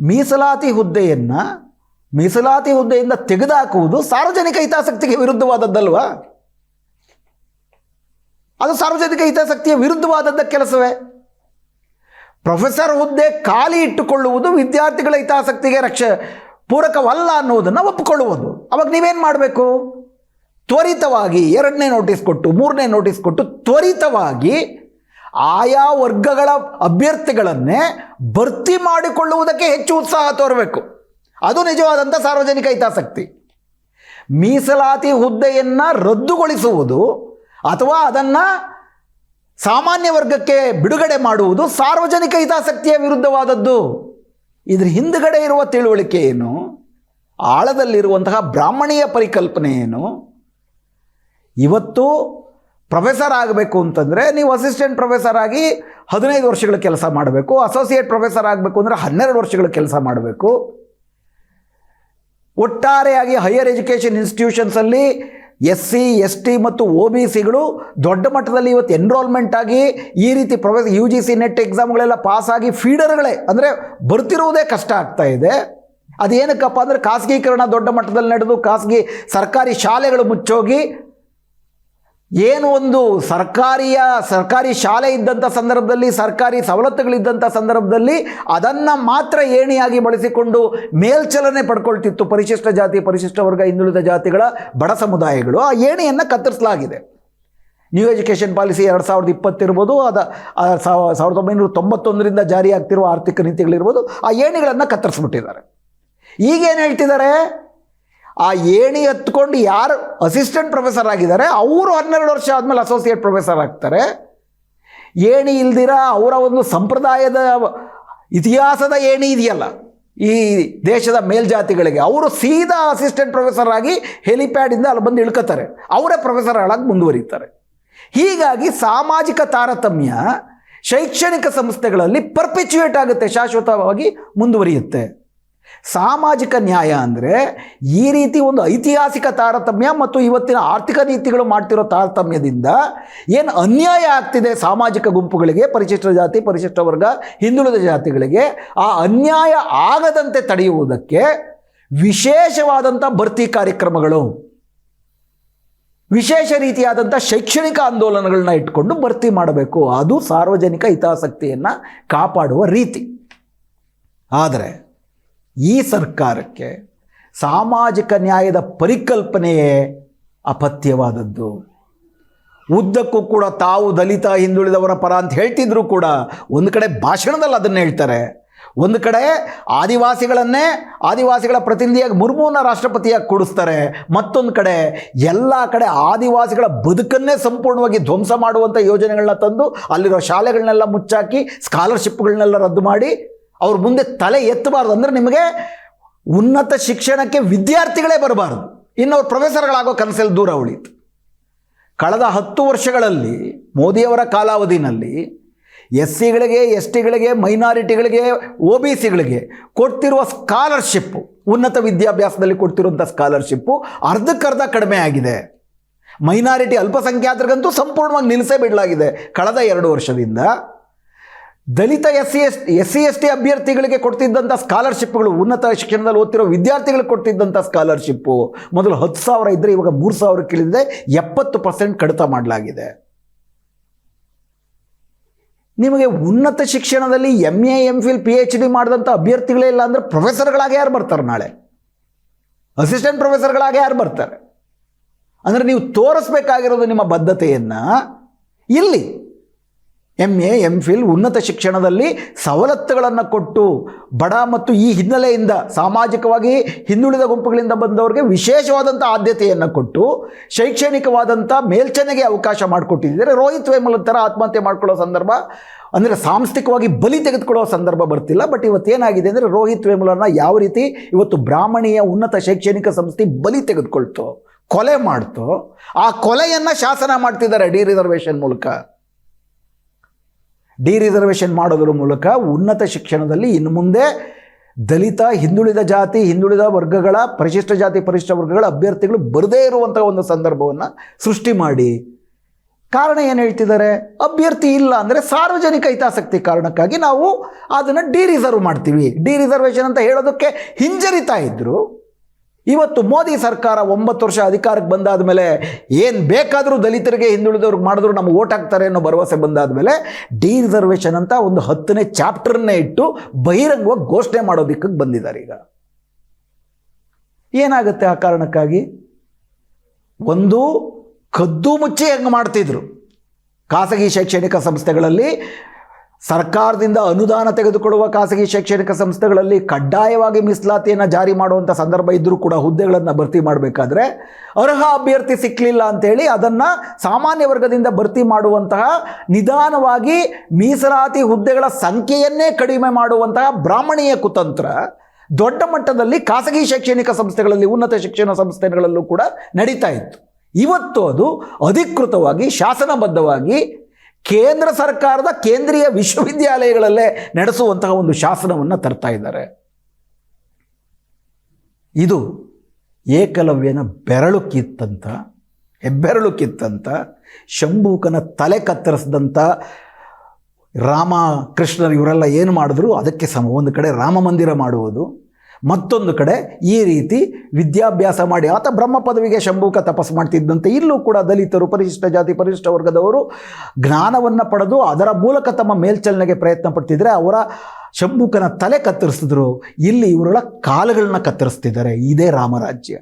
ಮೀಸಲಾತಿ ಹುದ್ದೆಯನ್ನು ಮೀಸಲಾತಿ ಹುದ್ದೆಯಿಂದ ತೆಗೆದುಹಾಕುವುದು ಸಾರ್ವಜನಿಕ ಹಿತಾಸಕ್ತಿಗೆ ವಿರುದ್ಧವಾದದ್ದಲ್ವಾ? ಅದು ಸಾರ್ವಜನಿಕ ಹಿತಾಸಕ್ತಿಯ ವಿರುದ್ಧವಾದದ್ದ ಕೆಲಸವೇ? ಪ್ರೊಫೆಸರ್ ಹುದ್ದೆ ಖಾಲಿ ಇಟ್ಟುಕೊಳ್ಳುವುದು ವಿದ್ಯಾರ್ಥಿಗಳ ಹಿತಾಸಕ್ತಿಗೆ ರಕ್ಷ, ಪೂರಕವಲ್ಲ ಅನ್ನುವುದನ್ನು ಒಪ್ಪಿಕೊಳ್ಳುವುದು. ಅವಾಗ ನೀವೇನು ಮಾಡಬೇಕು? ತ್ವರಿತವಾಗಿ ಎರಡನೇ ನೋಟಿಸ್ ಕೊಟ್ಟು, ಮೂರನೇ ನೋಟಿಸ್ ಕೊಟ್ಟು ತ್ವರಿತವಾಗಿ ಆಯಾ ವರ್ಗಗಳ ಅಭ್ಯರ್ಥಿಗಳನ್ನೇ ಭರ್ತಿ ಮಾಡಿಕೊಳ್ಳುವುದಕ್ಕೆ ಹೆಚ್ಚು ಉತ್ಸಾಹ ತೋರಬೇಕು. ಅದು ನಿಜವಾದಂಥ ಸಾರ್ವಜನಿಕ ಹಿತಾಸಕ್ತಿ. ಮೀಸಲಾತಿ ಹುದ್ದೆಯನ್ನು ರದ್ದುಗೊಳಿಸುವುದು ಅಥವಾ ಅದನ್ನು ಸಾಮಾನ್ಯ ವರ್ಗಕ್ಕೆ ಬಿಡುಗಡೆ ಮಾಡುವುದು ಸಾರ್ವಜನಿಕ ಹಿತಾಸಕ್ತಿಯ ವಿರುದ್ಧವಾದದ್ದು. ಇದರ ಹಿಂದುಗಡೆ ಇರುವ ತಿಳುವಳಿಕೆ ಏನು? ಆಳದಲ್ಲಿರುವಂತಹ ಬ್ರಾಹ್ಮಣೀಯ ಪರಿಕಲ್ಪನೆ ಏನು? ಇವತ್ತು ಪ್ರೊಫೆಸರ್ ಆಗಬೇಕು ಅಂತಂದರೆ ನೀವು ಅಸಿಸ್ಟೆಂಟ್ ಪ್ರೊಫೆಸರ್ ಆಗಿ ಹದಿನೈದು ವರ್ಷಗಳ ಕೆಲಸ ಮಾಡಬೇಕು, ಅಸೋಸಿಯೇಟ್ ಪ್ರೊಫೆಸರ್ ಆಗಬೇಕು ಅಂದರೆ ಹನ್ನೆರಡು ವರ್ಷಗಳ ಕೆಲಸ ಮಾಡಬೇಕು. ಒಟ್ಟಾರೆಯಾಗಿ ಹೈಯರ್ ಎಜುಕೇಷನ್ ಇನ್ಸ್ಟಿಟ್ಯೂಷನ್ಸಲ್ಲಿ ಎಸ್ ಸಿ ಎಸ್ ಟಿ ಮತ್ತು ಒ ಬಿ ಸಿಗಳು ದೊಡ್ಡ ಮಟ್ಟದಲ್ಲಿ ಇವತ್ತು ಎನ್ರೋಲ್ಮೆಂಟ್ ಆಗಿ ಈ ರೀತಿ ಪ್ರೊಫೆಸ್ ಯು ಜಿ ಸಿ ನೆಟ್ ಎಕ್ಸಾಮ್ಗಳೆಲ್ಲ ಪಾಸಾಗಿ ಫೀಡರ್ಗಳೇ ಅಂದರೆ ಬರ್ತಿರುವುದೇ ಕಷ್ಟ ಆಗ್ತಾ ಇದೆ. ಅದೇನಕ್ಕಪ್ಪ ಅಂದರೆ ಖಾಸಗೀಕರಣ ದೊಡ್ಡ ಮಟ್ಟದಲ್ಲಿ ನಡೆದು ಖಾಸಗಿ ಸರ್ಕಾರಿ ಶಾಲೆಗಳು ಮುಚ್ಚೋಗಿ ಏನು ಒಂದು ಸರ್ಕಾರಿಯ, ಸರ್ಕಾರಿ ಶಾಲೆ ಇದ್ದಂಥ ಸಂದರ್ಭದಲ್ಲಿ, ಸರ್ಕಾರಿ ಸವಲತ್ತುಗಳಿದ್ದಂಥ ಸಂದರ್ಭದಲ್ಲಿ ಅದನ್ನು ಮಾತ್ರ ಏಣಿಯಾಗಿ ಬಳಸಿಕೊಂಡು ಮೇಲ್ಚಲನೆ ಪಡ್ಕೊಳ್ತಿತ್ತು ಪರಿಶಿಷ್ಟ ಜಾತಿ, ಪರಿಶಿಷ್ಟ ವರ್ಗ, ಹಿಂದುಳಿದ ಜಾತಿಗಳ ಬಡ ಸಮುದಾಯಗಳು. ಆ ಏಣಿಯನ್ನು ಕತ್ತರಿಸಲಾಗಿದೆ. ನ್ಯೂ ಎಜುಕೇಷನ್ ಪಾಲಿಸಿ ಎರಡು ಸಾವಿರದ ಇಪ್ಪತ್ತಿರ್ಬೋದು, ಅದ ಸಾವಿರದ ಒಂಬೈನೂರ ತೊಂಬತ್ತೊಂದರಿಂದ ಜಾರಿಯಾಗ್ತಿರುವ ಆರ್ಥಿಕ ನೀತಿಗಳಿರ್ಬೋದು, ಆ ಏಣಿಗಳನ್ನು ಕತ್ತರಿಸ್ಬಿಟ್ಟಿದ್ದಾರೆ. ಈಗೇನು ಹೇಳ್ತಿದ್ದಾರೆ? ಆ ಏಣಿ ಹತ್ಕೊಂಡು ಯಾರು ಅಸಿಸ್ಟೆಂಟ್ ಪ್ರೊಫೆಸರ್ ಆಗಿದ್ದಾರೆ, ಅವರು ಹನ್ನೆರಡು ವರ್ಷ ಆದಮೇಲೆ ಅಸೋಸಿಯೇಟ್ ಪ್ರೊಫೆಸರ್ ಆಗ್ತಾರೆ. ಏಣಿ ಇಲ್ದಿರ ಅವರ ಒಂದು ಸಂಪ್ರದಾಯದ ಇತಿಹಾಸದ ಏಣಿ ಇದೆಯಲ್ಲ, ಈ ದೇಶದ ಮೇಲ್ಜಾತಿಗಳಿಗೆ, ಅವರು ಸೀದಾ ಅಸಿಸ್ಟೆಂಟ್ ಪ್ರೊಫೆಸರ್ ಆಗಿ ಹೆಲಿಪ್ಯಾಡಿಂದ ಅಲ್ಲಿ ಬಂದು ಇಳ್ಕೋತಾರೆ ಅವರೇ ಪ್ರೊಫೆಸರ್ಗಳಾಗಿ ಮುಂದುವರಿತಾರೆ. ಹೀಗಾಗಿ ಸಾಮಾಜಿಕ ತಾರತಮ್ಯ ಶೈಕ್ಷಣಿಕ ಸಂಸ್ಥೆಗಳಲ್ಲಿ ಪರ್ಪೆಚುಯೇಟ್ ಆಗುತ್ತೆ, ಶಾಶ್ವತವಾಗಿ ಮುಂದುವರಿಯುತ್ತೆ. ಸಾಮಾಜಿಕ ನ್ಯಾಯ ಅಂದರೆ ಈ ರೀತಿ ಒಂದು ಐತಿಹಾಸಿಕ ತಾರತಮ್ಯ ಮತ್ತು ಇವತ್ತಿನ ಆರ್ಥಿಕ ನೀತಿಗಳು ಮಾಡ್ತಿರೋ ತಾರತಮ್ಯದಿಂದ ಏನು ಅನ್ಯಾಯ ಆಗ್ತಿದೆ ಸಾಮಾಜಿಕ ಗುಂಪುಗಳಿಗೆ, ಪರಿಶಿಷ್ಟ ಜಾತಿ, ಪರಿಶಿಷ್ಟ ವರ್ಗ, ಹಿಂದುಳಿದ ಜಾತಿಗಳಿಗೆ, ಆ ಅನ್ಯಾಯ ಆಗದಂತೆ ತಡೆಯುವುದಕ್ಕೆ ವಿಶೇಷವಾದಂಥ ಭರ್ತಿ ಕಾರ್ಯಕ್ರಮಗಳು, ವಿಶೇಷ ರೀತಿಯಾದಂಥ ಶೈಕ್ಷಣಿಕ ಆಂದೋಲನಗಳನ್ನ ಇಟ್ಕೊಂಡು ಭರ್ತಿ ಮಾಡಬೇಕು. ಅದು ಸಾರ್ವಜನಿಕ ಹಿತಾಸಕ್ತಿಯನ್ನು ಕಾಪಾಡುವ ರೀತಿ. ಆದರೆ ಈ ಸರ್ಕಾರಕ್ಕೆ ಸಾಮಾಜಿಕ ನ್ಯಾಯದ ಪರಿಕಲ್ಪನೆಯೇ ಅಪಥ್ಯವಾದದ್ದು ಉದ್ದಕ್ಕೂ ಕೂಡ ತಾವು ದಲಿತ, ಹಿಂದುಳಿದವರ ಪರ ಅಂತ ಹೇಳ್ತಿದ್ರು ಕೂಡ ಒಂದು ಕಡೆ ಭಾಷಣದಲ್ಲಿ ಅದನ್ನು ಹೇಳ್ತಾರೆ. ಒಂದು ಕಡೆ ಆದಿವಾಸಿಗಳನ್ನೇ ಆದಿವಾಸಿಗಳ ಪ್ರತಿನಿಧಿಯಾಗಿ ಮುರ್ಮುನ ರಾಷ್ಟ್ರಪತಿಯಾಗಿ ಕೊಡಿಸ್ತಾರೆ. ಮತ್ತೊಂದು ಕಡೆ ಎಲ್ಲ ಕಡೆ ಆದಿವಾಸಿಗಳ ಬದುಕನ್ನೇ ಸಂಪೂರ್ಣವಾಗಿ ಧ್ವಂಸ ಮಾಡುವಂಥ ಯೋಜನೆಗಳನ್ನ ತಂದು ಅಲ್ಲಿರೋ ಶಾಲೆಗಳನ್ನೆಲ್ಲ ಮುಚ್ಚಾಕಿ ಸ್ಕಾಲರ್ಶಿಪ್ಗಳನ್ನೆಲ್ಲ ರದ್ದು ಮಾಡಿ ಅವ್ರ ಮುಂದೆ ತಲೆ ಎತ್ತಬಾರ್ದು ಅಂದರೆ ನಿಮಗೆ ಉನ್ನತ ಶಿಕ್ಷಣಕ್ಕೆ ವಿದ್ಯಾರ್ಥಿಗಳೇ ಬರಬಾರ್ದು. ಇನ್ನು ಅವ್ರು ಪ್ರೊಫೆಸರ್ಗಳಾಗೋ ಕನಸಲ್ಲಿ ದೂರ ಉಳಿಯಿತು ಕಳೆದ ಹತ್ತು ವರ್ಷಗಳಲ್ಲಿ ಮೋದಿಯವರ ಕಾಲಾವಧಿನಲ್ಲಿ ಎಸ್ ಸಿಗಳಿಗೆ ಎಸ್ ಟಿಗಳಿಗೆ ಮೈನಾರಿಟಿಗಳಿಗೆ, ಒ ಬಿ ಸಿಗಳಿಗೆ ಕೊಡ್ತಿರುವ ಸ್ಕಾಲರ್ಶಿಪ್ಪು, ಉನ್ನತ ವಿದ್ಯಾಭ್ಯಾಸದಲ್ಲಿ ಕೊಡ್ತಿರುವಂಥ ಸ್ಕಾಲರ್ಶಿಪ್ಪು ಅರ್ಧಕ್ಕರ್ಧ ಕಡಿಮೆ ಆಗಿದೆ. ಮೈನಾರಿಟಿ ಅಲ್ಪಸಂಖ್ಯಾತರಿಗಂತೂ ಸಂಪೂರ್ಣವಾಗಿ ನಿಲ್ಲಿಸೇ ಬಿಡಲಾಗಿದೆ. ಕಳೆದ ಎರಡು ವರ್ಷದಿಂದ Dalit S C S S C S T ಅಭ್ಯರ್ಥಿಗಳಿಗೆ ಕೊಡ್ತಿದ್ದಂಥ ಸ್ಕಾಲರ್ಶಿಪ್ಗಳು ಉನ್ನತ ಶಿಕ್ಷಣದಲ್ಲಿ ಓದ್ತಿರೋ ವಿದ್ಯಾರ್ಥಿಗಳಿಗೆ ಕೊಡ್ತಿದ್ದಂಥ ಸ್ಕಾಲರ್ಶಿಪ್ಪು ಮೊದಲು ಹತ್ತು ಸಾವಿರ ಇದ್ದರೆ ಇವಾಗ ಮೂರು ಸಾವಿರ ಇಳಿದಿದೆ, ಎಪ್ಪತ್ತು ಪರ್ಸೆಂಟ್ ಕಡಿತ ಮಾಡಲಾಗಿದೆ. ನಿಮಗೆ ಉನ್ನತ ಶಿಕ್ಷಣದಲ್ಲಿ M A M Phil P H D ಮಾಡಿದಂಥ ಅಭ್ಯರ್ಥಿಗಳೇ ಇಲ್ಲ ಅಂದರೆ ಪ್ರೊಫೆಸರ್ಗಳಾಗಿ ಯಾರು ಬರ್ತಾರೆ ನಾಳೆ? ಅಸಿಸ್ಟೆಂಟ್ ಪ್ರೊಫೆಸರ್ಗಳಾಗಿ ಯಾರು ಬರ್ತಾರೆ? ಅಂದರೆ ನೀವು ತೋರಿಸ್ಬೇಕಾಗಿರೋದು ನಿಮ್ಮ ಬದ್ಧತೆಯನ್ನು ಇಲ್ಲಿ ಎಂ ಎ ಎಂ ಫಿಲ್ ಉನ್ನತ ಶಿಕ್ಷಣದಲ್ಲಿ ಸವಲತ್ತುಗಳನ್ನು ಕೊಟ್ಟು ಬಡ ಮತ್ತು ಈ ಹಿನ್ನೆಲೆಯಿಂದ ಸಾಮಾಜಿಕವಾಗಿ ಹಿಂದುಳಿದ ಗುಂಪುಗಳಿಂದ ಬಂದವರಿಗೆ ವಿಶೇಷವಾದಂಥ ಆದ್ಯತೆಯನ್ನು ಕೊಟ್ಟು ಶೈಕ್ಷಣಿಕವಾದಂಥ ಮೇಲ್ಚನೆಗೆ ಅವಕಾಶ ಮಾಡಿಕೊಟ್ಟಿದ್ದಾರೆ. ರೋಹಿತ್ ವೇಮಲ್ ಥರ ಆತ್ಮಹತ್ಯೆ ಮಾಡ್ಕೊಳ್ಳೋ ಸಂದರ್ಭ, ಅಂದರೆ ಸಾಂಸ್ಥಿಕವಾಗಿ ಬಲಿ ತೆಗೆದುಕೊಳ್ಳೋ ಸಂದರ್ಭ ಬರ್ತಿಲ್ಲ. ಬಟ್ ಇವತ್ತೇನಾಗಿದೆ ಅಂದರೆ ರೋಹಿತ್ ವೇಮಲನ ಯಾವ ರೀತಿ ಇವತ್ತು ಬ್ರಾಹ್ಮಣೀಯ ಉನ್ನತ ಶೈಕ್ಷಣಿಕ ಸಂಸ್ಥೆ ಬಲಿ ತೆಗೆದುಕೊಳ್ತು, ಕೊಲೆ ಮಾಡ್ತು, ಆ ಕೊಲೆಯನ್ನು ಶಾಸನ ಮಾಡ್ತಿದ್ದಾರೆ ಡಿ ರಿಸರ್ವೇಷನ್ ಮೂಲಕ. ಡಿ ರಿಸರ್ವೇಷನ್ ಮಾಡೋದ್ರ ಮೂಲಕ ಉನ್ನತ ಶಿಕ್ಷಣದಲ್ಲಿ ಇನ್ನು ಮುಂದೆ ದಲಿತ, ಹಿಂದುಳಿದ ಜಾತಿ, ಹಿಂದುಳಿದ ವರ್ಗಗಳ, ಪರಿಶಿಷ್ಟ ಜಾತಿ, ಪರಿಶಿಷ್ಟ ವರ್ಗಗಳ ಅಭ್ಯರ್ಥಿಗಳು ಬರದೇ ಇರುವಂಥ ಒಂದು ಸಂದರ್ಭವನ್ನು ಸೃಷ್ಟಿ ಮಾಡಿ. ಕಾರಣ ಏನು ಹೇಳ್ತಿದ್ದಾರೆ? ಅಭ್ಯರ್ಥಿ ಇಲ್ಲ ಅಂದರೆ ಸಾರ್ವಜನಿಕ ಹಿತಾಸಕ್ತಿ ಕಾರಣಕ್ಕಾಗಿ ನಾವು ಅದನ್ನು ಡಿ ರಿಸರ್ವ್ ಮಾಡ್ತೀವಿ. ಡಿ ರಿಸರ್ವೇಷನ್ ಅಂತ ಹೇಳೋದಕ್ಕೆ ಹಿಂಜರಿತಾ ಇದ್ದರು ಇವತ್ತು ಮೋದಿ ಸರ್ಕಾರ ಒಂಬತ್ತು ವರ್ಷ ಅಧಿಕಾರಕ್ಕೆ ಬಂದಾದ ಮೇಲೆ ಏನು ಬೇಕಾದರೂ ದಲಿತರಿಗೆ ಹಿಂದುಳಿದವ್ರಿಗೆ ಮಾಡಿದ್ರು ನಮ್ಗೆ ಓಟ್ ಹಾಕ್ತಾರೆ ಅನ್ನೋ ಭರವಸೆ ಬಂದಾದ ಮೇಲೆ ಡಿ ರಿಸರ್ವೇಷನ್ ಅಂತ ಒಂದು ಹತ್ತನೇ ಚಾಪ್ಟರ್ನೇ ಇಟ್ಟು ಬಹಿರಂಗವಾಗಿ ಘೋಷಣೆ ಮಾಡೋದಕ್ಕೆ ಬಂದಿದ್ದಾರೆ ಈಗ. ಏನಾಗುತ್ತೆ ಆ ಕಾರಣಕ್ಕಾಗಿ? ಒಂದು ಕದ್ದು ಮುಚ್ಚಿ ಹೆಂಗೆ ಮಾಡ್ತಿದ್ರು? ಖಾಸಗಿ ಶೈಕ್ಷಣಿಕ ಸಂಸ್ಥೆಗಳಲ್ಲಿ ಸರ್ಕಾರದಿಂದ ಅನುದಾನ ತೆಗೆದುಕೊಳ್ಳುವ ಖಾಸಗಿ ಶೈಕ್ಷಣಿಕ ಸಂಸ್ಥೆಗಳಲ್ಲಿ ಕಡ್ಡಾಯವಾಗಿ ಮೀಸಲಾತಿಯನ್ನು ಜಾರಿ ಮಾಡುವಂಥ ಸಂದರ್ಭ ಇದ್ದರೂ ಕೂಡ ಹುದ್ದೆಗಳನ್ನು ಭರ್ತಿ ಮಾಡಬೇಕಾದ್ರೆ ಅರ್ಹ ಅಭ್ಯರ್ಥಿ ಸಿಕ್ಕಲಿಲ್ಲ ಅಂತೇಳಿ ಅದನ್ನು ಸಾಮಾನ್ಯ ವರ್ಗದಿಂದ ಭರ್ತಿ ಮಾಡುವಂತಹ ನಿಧಾನವಾಗಿ ಮೀಸಲಾತಿ ಹುದ್ದೆಗಳ ಸಂಖ್ಯೆಯನ್ನೇ ಕಡಿಮೆ ಮಾಡುವಂತಹ ಬ್ರಾಹ್ಮಣೀಯ ಕುತಂತ್ರ ದೊಡ್ಡ ಮಟ್ಟದಲ್ಲಿ ಖಾಸಗಿ ಶೈಕ್ಷಣಿಕ ಸಂಸ್ಥೆಗಳಲ್ಲಿ, ಉನ್ನತ ಶಿಕ್ಷಣ ಸಂಸ್ಥೆಗಳಲ್ಲೂ ಕೂಡ ನಡೀತಾ ಇತ್ತು. ಇವತ್ತು ಅದು ಅಧಿಕೃತವಾಗಿ, ಶಾಸನಬದ್ಧವಾಗಿ ಕೇಂದ್ರ ಸರ್ಕಾರದ ಕೇಂದ್ರೀಯ ವಿಶ್ವವಿದ್ಯಾಲಯಗಳಲ್ಲೇ ನಡೆಸುವಂತಹ ಒಂದು ಶಾಸನವನ್ನು ತರ್ತಾ ಇದ್ದಾರೆ. ಇದು ಏಕಲವ್ಯನ ಬೆರಳು ಕಿತ್ತಂತ, ಹೆಬ್ಬೆರಳು ಕಿತ್ತಂತ, ಶಂಭೂಕನ ತಲೆ ಕತ್ತರಿಸಿದಂಥ ರಾಮ ಕೃಷ್ಣರು ಇವರೆಲ್ಲ ಏನು ಮಾಡಿದ್ರು? ಅದಕ್ಕೆ ಸಮ ಒಂದು ಕಡೆ ರಾಮ ಮಂದಿರ ಮಾಡುವುದು. ಮತ್ತೊಂದು ಕಡೆ ಈ ರೀತಿ ವಿದ್ಯಾಭ್ಯಾಸ ಮಾಡಿ, ಆತ ಬ್ರಹ್ಮ ಪದವಿಗೆ ಶಂಭೂಕ ತಪಸ್ಸು ಮಾಡ್ತಿದ್ದಂತೆ. ಇಲ್ಲೂ ಕೂಡ ದಲಿತರು, ಪರಿಶಿಷ್ಟ ಜಾತಿ, ಪರಿಶಿಷ್ಟ ವರ್ಗದವರು ಜ್ಞಾನವನ್ನು ಪಡೆದು ಅದರ ಮೂಲಕ ತಮ್ಮ ಮೇಲ್ಚಲನೆಗೆ ಪ್ರಯತ್ನ ಪಡ್ತಿದ್ರೆ ಅವರ ಶಂಭುಕನ ತಲೆ ಕತ್ತರಿಸಿದ್ರು. ಇಲ್ಲಿ ಇವರ ಕಾಲುಗಳನ್ನ ಕತ್ತರಿಸ್ತಿದ್ದಾರೆ. ಇದೇ ರಾಮರಾಜ್ಯ.